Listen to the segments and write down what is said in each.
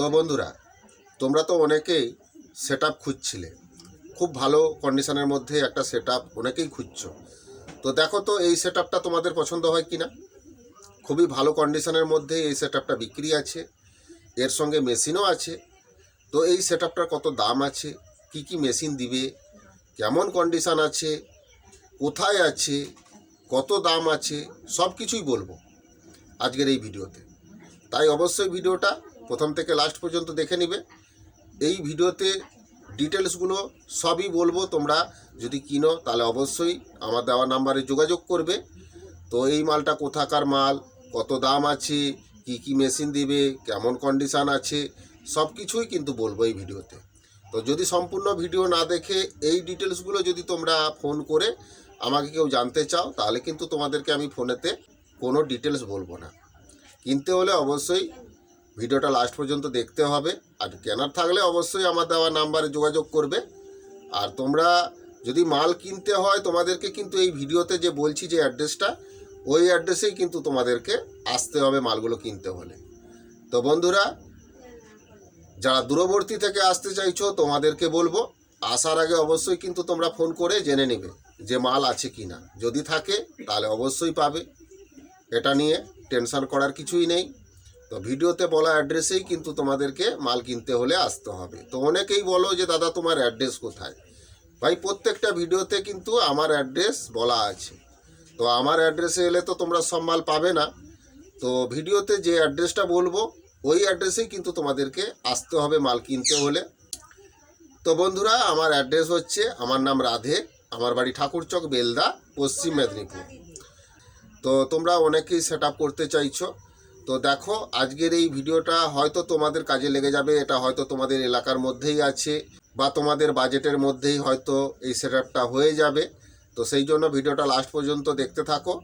তো বন্ধুরা, তোমরা তো অনেকেই সেট আপ খুঁজছিলে। খুব ভালো কন্ডিশনের মধ্যে একটা সেট আপ অনেকেই খুঁজছো। তো দেখো তো, এই সেট আপটা তোমাদের পছন্দ হয় কি না খুবই ভালো কন্ডিশনের মধ্যে এই সেট আপটা বিক্রি আছে। এর সঙ্গে মেশিনও আছে। তো এই সেট আপটার কত দাম আছে? কি কি মেশিন দিবে? কেমন কন্ডিশান আছে? কোথায় আছে? কত দাম আছে? সব কিছুই বলব আজকের এই ভিডিওতে। তাই অবশ্যই ভিডিওটা প্রথম থেকে লাস্ট পর্যন্ত দেখে নিবে। এই ভিডিওতে ডিটেলসগুলো সবই বলব, তোমরা যদি কিনো, তাহলে অবশ্যই আমার দেওয়া নাম্বারে যোগাযোগ করবে। তো এই মালটা কোথাকার মাল, কত দাম আছে, কি কি মেশিন দিবে, কেমন কন্ডিশান আছে সব কিছুই কিন্তু বলব এই ভিডিওতে। তো যদি সম্পূর্ণ ভিডিও না দেখে এই ডিটেলসগুলো যদি তোমরা ফোন করে আমাকে কেউ জানতে চাও, তাহলে কিন্তু তোমাদেরকে আমি ফোনেতে কোনো ডিটেলস বলব না। কিনতে হলে অবশ্যই ভিডিওটা লাস্ট পর্যন্ত দেখতে হবে। আর কেনার থাকলে অবশ্যই আমার দেওয়া নাম্বারে যোগাযোগ করবে। আর তোমরা যদি মাল কিনতে হয়, তোমাদেরকে কিন্তু এই ভিডিওতে যে বলছি যে অ্যাড্রেসটা ওই অ্যাড্রেসেই কিন্তু তোমাদেরকে আসতে হবে মালগুলো কিনতে হলে। তো বন্ধুরা, যারা দূরবর্তী থেকে আসতে চাইছো, তোমাদেরকে বলব, আসার আগে অবশ্যই কিন্তু তোমরা ফোন করে জেনে নেবে যে মাল আছে কি না যদি থাকে, তাহলে অবশ্যই পাবে। এটা নিয়ে টেনশন করার কিছুই নেই। তো ভিডিওতে বলা অ্যাড্রেসেই কিন্তু তোমাদেরকে মাল কিনতে হলে আসতে হবে। তো অনেকেই বলো যে, দাদা, তোমার অ্যাড্রেস কোথায়? ভাই, প্রত্যেকটা ভিডিওতে কিন্তু আমার অ্যাড্রেস বলা আছে। তো আমার অ্যাড্রেসে এলে তো তোমরা সব মাল পাবে না। তো ভিডিওতে যে অ্যাড্রেসটা বলব, ওই অ্যাড্রেসেই কিন্তু তোমাদেরকে আসতে হবে মাল কিনতে হলে। তো বন্ধুরা, আমার অ্যাড্রেস হচ্ছে, আমার নাম রাধে, আমার বাড়ি ঠাকুরচক, বেলদা, পশ্চিম মেদিনীপুর। তো তোমরা অনেকেই সেট করতে চাইছো। তো দেখো, আজকের এই ভিডিওটা হয়তো তোমাদের কাজে লেগে যাবে, এটা হয়তো তোমাদের এলাকার মধ্যেই আছে, বা তোমাদের বাজেটের মধ্যেই হয়তো এই সেট হয়ে যাবে। তো সেই জন্য ভিডিওটা লাস্ট পর্যন্ত দেখতে থাকো।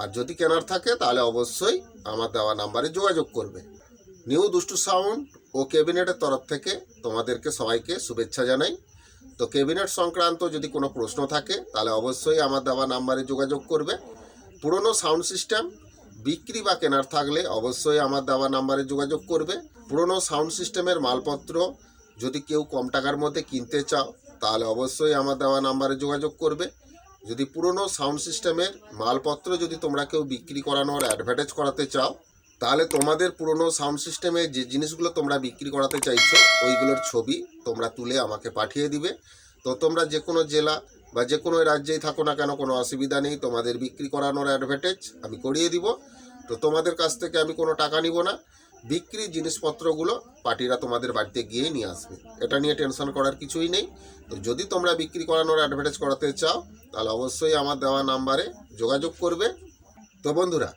আর যদি কেনার থাকে, তাহলে অবশ্যই আমার দেওয়া নাম্বারে যোগাযোগ করবে। নিউ দুষ্টু সাউন্ড ও ক্যাবিনেটের তরফ থেকে তোমাদেরকে সবাইকে শুভেচ্ছা জানাই। তো ক্যাবিনেট সংক্রান্ত যদি কোনো প্রশ্ন থাকে, তাহলে অবশ্যই আমার দেওয়া নাম্বারে যোগাযোগ করবে। পুরনো সাউন্ড সিস্টেম বিক্রি বা কেনার থাকলে অবশ্যই আমার দেওয়া নাম্বারে যোগাযোগ করবে। পুরনো সাউন্ড সিস্টেমের মালপত্র যদি কেউ কম টাকার মধ্যে কিনতে চাও, তাহলে অবশ্যই আমার দেওয়া নাম্বারে যোগাযোগ করবে। যদি পুরনো সাউন্ড সিস্টেমের মালপত্র যদি তোমরা কেউ বিক্রি করানোর অ্যাডভার্টাইজ করাতে চাও, তাহলে তোমাদের পুরনো সাউন্ড সিস্টেমে যে জিনিসগুলো তোমরা বিক্রি করাতে চাইছো, ওইগুলোর ছবি তোমরা তুলে আমাকে পাঠিয়ে দিবে। তো তোমরা যে কোনো জেলা বা যে কোনো রাজ্যেই থাকো না কেন, কোনো অসুবিধা নেই, তোমাদের বিক্রি করানোর অ্যাডভার্টাইজ আমি করিয়ে দিব। তো তোমাদের কাছ থেকে আমি কোনো টাকা নিব না। বিক্রি জিনিসপত্রগুলো পার্টিরা তোমাদের বাড়িতে গিয়েই নিয়ে আসবে। এটা নিয়ে টেনশন করার কিছুই নেই। তো যদি তোমরা বিক্রি করানোর অ্যাডভার্টাইজ করাতে চাও, তাহলে অবশ্যই আমার দেওয়া নাম্বারে যোগাযোগ করবে। তো বন্ধুরা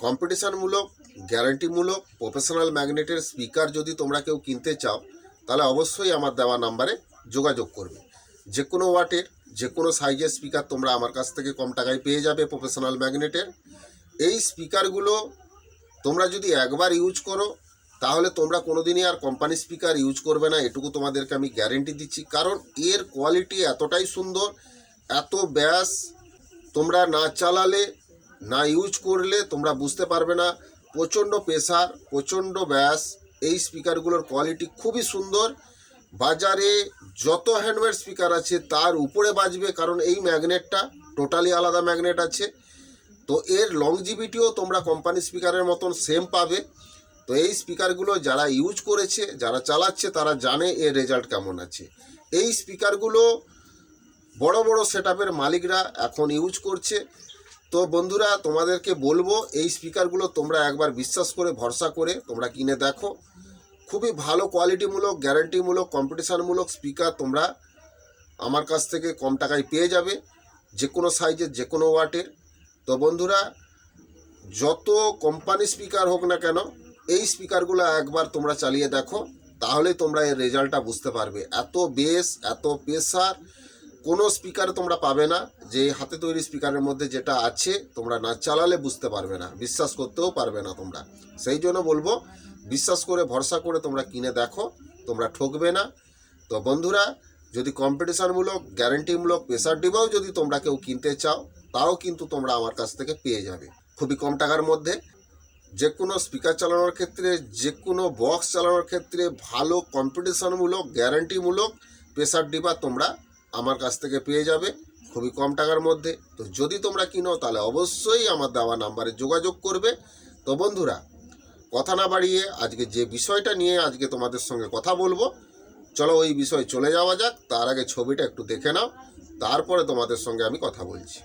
কম্পিটিশনমূলক গ্যারান্টিমূলক প্রফেশনাল ম্যাগনেটের স্পিকার যদি তোমরা কেউ কিনতে চাও, তাহলে অবশ্যই আমার দেওয়া নাম্বারে যোগাযোগ করবে। যে কোনো ওয়াটের যে কোনো সাইজের স্পিকার তোমরা আমার কাছ থেকে কম টাকায় পেয়ে যাবে প্রফেশনাল ম্যাগনেটের এই স্পিকারগুলো তোমরা যদি একবার ইউজ করো, তাহলে তোমরা কোনোদিনই আর কোম্পানি স্পিকার ইউজ করবে না, এটুকু তোমাদেরকে আমি গ্যারেন্টি দিচ্ছি। কারণ এর কোয়ালিটি এতটাই সুন্দর, এত ব্যাস, তোমরা না চালালে, না ইউজ করলে তোমরা বুঝতে পারবে না। প্রচণ্ড প্রেসার, প্রচণ্ড ব্যাস, এই স্পিকারগুলোর কোয়ালিটি খুবই সুন্দর। বাজারে যত হ্যান্ডমেড স্পিকার আছে, তার উপরে বাজবে, কারণ এই ম্যাগনেটটা টোটালি আলাদা ম্যাগনেট আছে। তো এর লংজিভিটিও তোমরা কোম্পানি স্পিকারের মতন সেম পাবে। তো এই স্পিকারগুলো যারা ইউজ করেছে, যারা চালাচ্ছে, তারা জানে এর রেজাল্ট কেমন আছে। এই স্পিকারগুলো বড় বড় সেট মালিকরা এখন ইউজ করছে। তো বন্ধুরা, তোমাদেরকে বলব, এই স্পিকারগুলো তোমরা একবার বিশ্বাস করে, ভরসা করে তোমরা কিনে দেখো। খুবই ভালো কোয়ালিটিমূলক গ্যারান্টিমূলক কম্পিটিশানমূলক স্পিকার তোমরা আমার কাছ থেকে কম টাকায় পেয়ে যাবে যে কোনো সাইজের যে কোনো ওয়াটের তো বন্ধুরা, যত কোম্পানি স্পিকার হোক না কেন, এই স্পিকারগুলো একবার তোমরা চালিয়ে দেখো, তাহলে তোমরা এর রেজাল্টটা বুঝতে পারবে। এত বেস এত প্রেসার কোনো স্পিকার তোমরা পাবে না, যে হাতে তৈরি স্পিকারের মধ্যে যেটা আছে, তোমরা না চালালে বুঝতে পারবে না, বিশ্বাস করতেও পারবে না তোমরা। সেই জন্য বলব, বিশ্বাস করে, ভরসা করে তোমরা কিনে দেখো, তোমরা ঠকবে না। তো বন্ধুরা যদি কম্পিটিশানমূলক গ্যারেন্টিমূলক প্রেসার ডিবাও যদি তোমরা কেউ কিনতে চাও, তাও কিন্তু তোমরা আমার কাছ থেকে পেয়ে যাবে। খুবই কম টাকার মধ্যে। যে কোনো স্পিকার চালানোর ক্ষেত্রে যে কোনো বক্স চালানোর ক্ষেত্রে ভালো কম্পিটিশনমূলক গ্যারান্টিমূলক প্রেসার ডিবা তোমরা আমার কাছ থেকে পেয়ে যাবে। খুবই কম টাকার মধ্যে। তো যদি তোমরা কিনো, তাহলে অবশ্যই আমার দেওয়া নাম্বারে যোগাযোগ করবে। তো বন্ধুরা, কথা না বাড়িয়ে আজকে যে বিষয়টা নিয়ে আজকে তোমাদের সঙ্গে কথা বলব চলো ওই বিষয়ে চলে যাওয়া যাক, তার আগে ছবিটা একটু দেখে নাও, তারপরে তোমাদের সঙ্গে আমি কথা বলছি।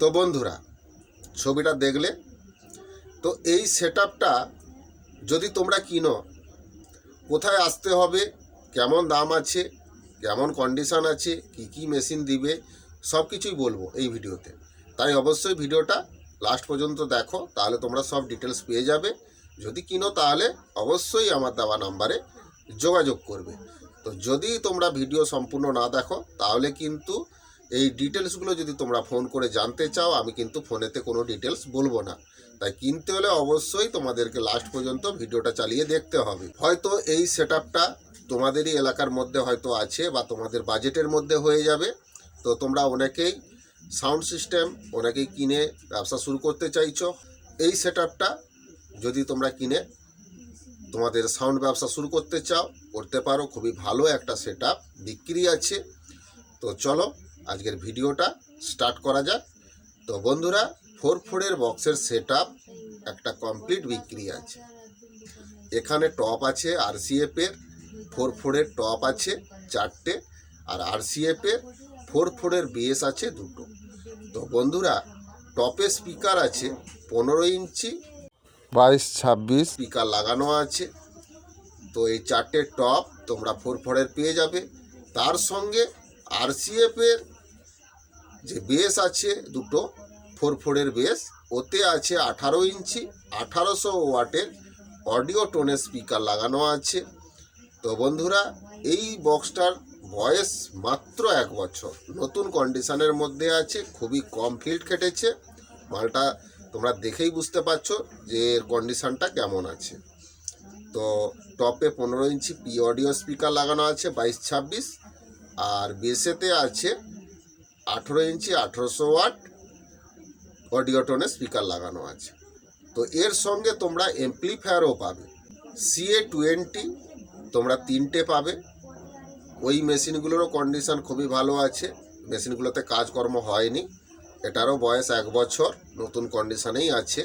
তো বন্ধুরা, ছবিটা দেখলে? তো এই সেট যদি তোমরা কিনো, কোথায় আসতে হবে, কেমন দাম আছে, কেমন কন্ডিশন আছে, কি কি মেশিন দিবে সব কিছুই বলব এই ভিডিওতে। তাই অবশ্যই ভিডিওটা লাস্ট পর্যন্ত দেখো, তাহলে তোমরা সব ডিটেলস পেয়ে যাবে। যদি কিনো, তাহলে অবশ্যই আমার দেওয়া নাম্বারে যোগাযোগ করবে। তো যদি তোমরা ভিডিও সম্পূর্ণ না দেখো, তাহলে কিন্তু এই ডিটেলসগুলো যদি তোমরা ফোন করে জানতে চাও, আমি কিন্তু ফোনেতে কোনো ডিটেলস বলব না। তাই কিনতে হলে অবশ্যই তোমাদেরকে লাস্ট পর্যন্ত ভিডিওটা চালিয়ে দেখতে হবে। হয়তো এই সেট তোমাদেরই এলাকার মধ্যে হয়তো আছে বা তোমাদের বাজেটের মধ্যে হয়ে যাবে। তো তোমরা অনেকেই সাউন্ড সিস্টেম অনেকেই কিনে ব্যবসা শুরু করতে চাইছো। এই সেট যদি তোমরা কিনে তোমাদের সাউন্ড ব্যবসা শুরু করতে চাও, করতে পারো। খুবই ভালো একটা সেট বিক্রি আছে। তো চলো আজকের ভিডিওটা স্টার্ট করা যাক। তো বন্ধুরা, ফোর ফোরের বক্সের সেট একটা কমপ্লিট বিক্রি আছে। এখানে টপ আছে আর আরসিএফের ফোর ফোরের টপ আছে চারটে, আর আর আরসিএফের ফোর ফোরের বিএস আছে দুটো। তো বন্ধুরা, টপে স্পিকার আছে পনেরো ইঞ্চি, বাইশ ছাব্বিশ স্পিকার লাগানো আছে। তো এই চারটে টপ তোমরা ফোর ফোরের পেয়ে যাবে। তার সঙ্গে আর আরসিএফের যে বেস আছে দুটো ফোর ফোরের বেস ওতে আছে আঠারো ইঞ্চি, আঠারোশো ওয়াটের অডিও টোনের স্পিকার লাগানো আছে। তো বন্ধুরা, এই বক্সটার বয়স মাত্র এক বছর। নতুন কন্ডিশনের মধ্যে আছে, খুবই কম ফিল্ড কেটেছে। মালটা তোমরা দেখেই বুঝতে পারছ যে এর কন্ডিশনটা কেমন আছে। তো টপে পনেরো ইঞ্চি পি অডিও স্পিকার লাগানো আছে, বাইশ ছাব্বিশ। আর বেসেতে আছে আঠেরো ইঞ্চি, আঠেরোশো ওয়াট অডিও টোনে স্পিকার লাগানো আছে। তো এর সঙ্গে তোমরা এমপ্লিফায়ারও পাবে। সিএ টোয়েন্টি তোমরা তিনটে পাবে। ওই মেশিনগুলোরও কন্ডিশন খুবই ভালো আছে। মেশিনগুলোতে কাজকর্ম হয়নি। এটারও বয়স এক বছর। নতুন কন্ডিশনেই আছে।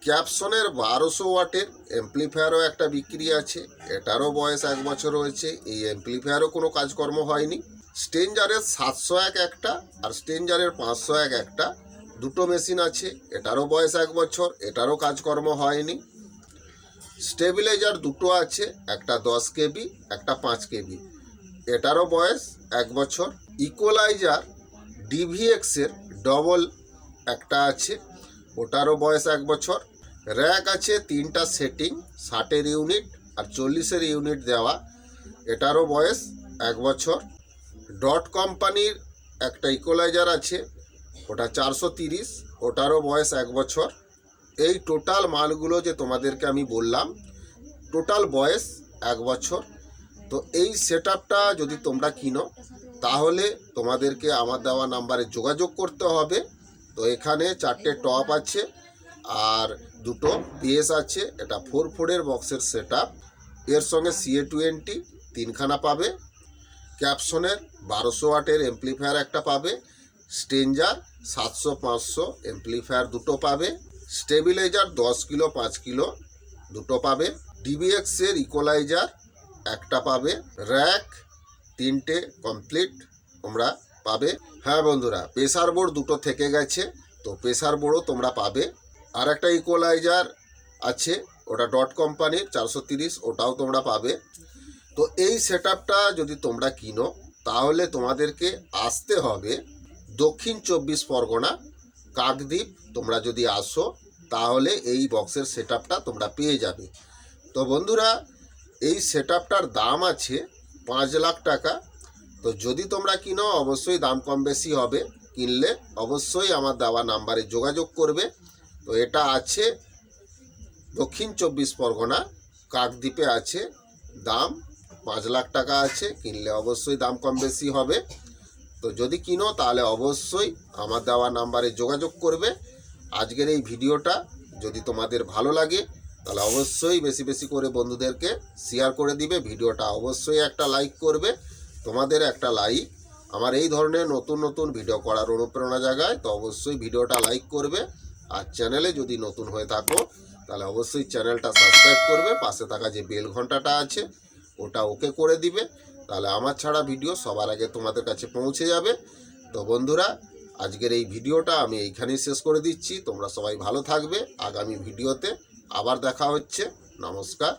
ক্যাপসনের বারোশো ওয়াটের এমপ্লিফায়ারও একটা বিক্রি আছে। এটারও বয়স এক বছর হয়েছে। এই এমপ্লিফায়ারও কোনো কাজকর্ম হয়নি। স্টেঞ্জারের সাতশো এক একটা আর স্টেঞ্জারের পাঁচশো এক একটা। দুটো মেশিন আছে, এটারও বয়স এক বছর, এটারও কাজকর্ম হয়নি। স্টেবিলাইজার দুটো আছে, একটা দশ কেবি, একটা পাঁচ কেবি। এটারও বয়স এক বছর। ইকোলাইজার ডিভিএক্সের ডবল একটা আছে, ওটারও বয়স এক বছর। র্যাক আছে, তিনটা সেটিং, ষাটের ইউনিট আর চল্লিশের ইউনিট দেওয়া। এটারও বয়স এক বছর। ডট কোম্পানির একটা ইকোলাইজার আছে, ওটা চারশো তিরিশ, ওটারও বয়স এক বছর। এই টোটাল মালগুলো যে তোমাদেরকে আমি বললাম টোটাল বয়স এক বছর। তো এই সেট যদি তোমরা কিনো, তাহলে তোমাদেরকে আমার দেওয়া নাম্বারে যোগাযোগ করতে হবে। তো এখানে চারটে টপ আছে, আর দুটো পিএস আছে, এটা ফোর ফোরের বক্সের সেট এর সঙ্গে সিএ টোয়েন্টি তিনখানা পাবে। ক্যাপসনের বারোশো ওয়াটের এমপ্লিফায়ার একটা পাবে স্টেঞ্জার সাতশো, পাঁচশো এমপ্লিফায়ার দুটো পাবে স্টেবিলাইজার দশ কিলো, পাঁচ কিলো দুটো পাবে ডিবিএক্সের ইকোলাইজার একটা পাবে র্যাক তিনটে কমপ্লিট তোমরা পাবে। হ্যাঁ বন্ধুরা প্রেসার বোর্ড দুটো থেকে গেছে, তো প্রেসার বোর্ডও তোমরা পাবে। আর একটা ইকোলাইজার আছে, ওটা ডট কোম্পানির চারশো তিরিশ, ওটাও তোমরা পাবে। তো এই সেট যদি তোমরা কিনো, তাহলে তোমাদেরকে আসতে হবে দক্ষিণ চব্বিশ পরগনা, কাকদ্বীপ। তোমরা যদি আসো, তাহলে এই বক্সের সেট তোমরা পেয়ে যাবে। তো বন্ধুরা, এই সেট দাম আছে পাঁচ লাখ টাকা। তো যদি তোমরা কিনো, অবশ্যই দাম কম বেশি হবে। কিনলে অবশ্যই আমার দেওয়া নাম্বারে যোগাযোগ করবে। তো এটা আছে দক্ষিণ চব্বিশ পরগনা, কাকদ্বীপে আছে দাম পাঁচ লাখ টাকা আছে, কিনলে অবশ্যই দাম কম বেশি হবে। তো যদি কিনো, তাহলে অবশ্যই আমার দেওয়া নাম্বারে যোগাযোগ করবে। আজকের এই ভিডিওটা যদি তোমাদের ভালো লাগে, তাহলে অবশ্যই বেশি বেশি করে বন্ধুদেরকে শেয়ার করে দিবে। ভিডিওটা অবশ্যই একটা লাইক করবে, তোমাদের একটা লাইক আমার এই ধরনের নতুন নতুন ভিডিও করার অনুপ্রেরণা জাগায়, তো অবশ্যই ভিডিওটা লাইক করবে। আর চ্যানেলে যদি নতুন হয়ে থাকো, তাহলে অবশ্যই চ্যানেলটা সাবস্ক্রাইব করবে। পাশে থাকা যে বেল ঘন্টাটা আছে ওটা ওকে করে দিবে। তাহলে আমার ছাড়া ভিডিও সবার আগে তোমাদের কাছে পৌঁছে যাবে। তো বন্ধুরা, আজকের এই ভিডিওটা আমি এইখানেই শেষ করে দিচ্ছি। তোমরা সবাই ভালো থাকবে। আগামী ভিডিওতে আবার দেখা হচ্ছে। নমস্কার।